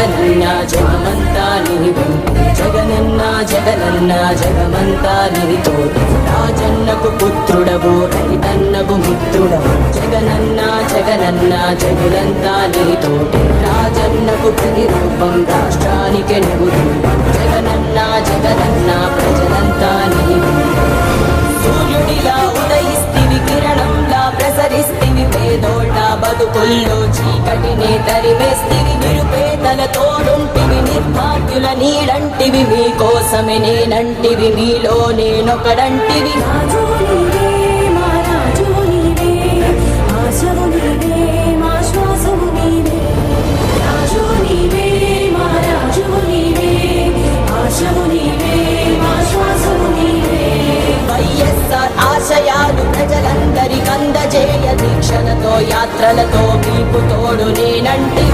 జగనన్న జగమంతా నీవు జగనన్న జగనన్న జగమంతా నీతో రాజన్నకు పుత్రుడవు రైతన్నకు మిత్రుడవు. జగనన్న జగనన్న జగులంతా నీతో రాజన్నకు ప్రతిరూపం రాష్ట్రానికి నువ్వు పేదోళ్ళ చీకటిని తరివేస్తివి నిరుపేదల తోడుంటివి నిర్భాగ్యుల నీడంటివి మీకోసమే నేనంటివి మీలో నేనొకడంటివి. కథలతో యాత్రలతో మీకు తోడు నేనంటివి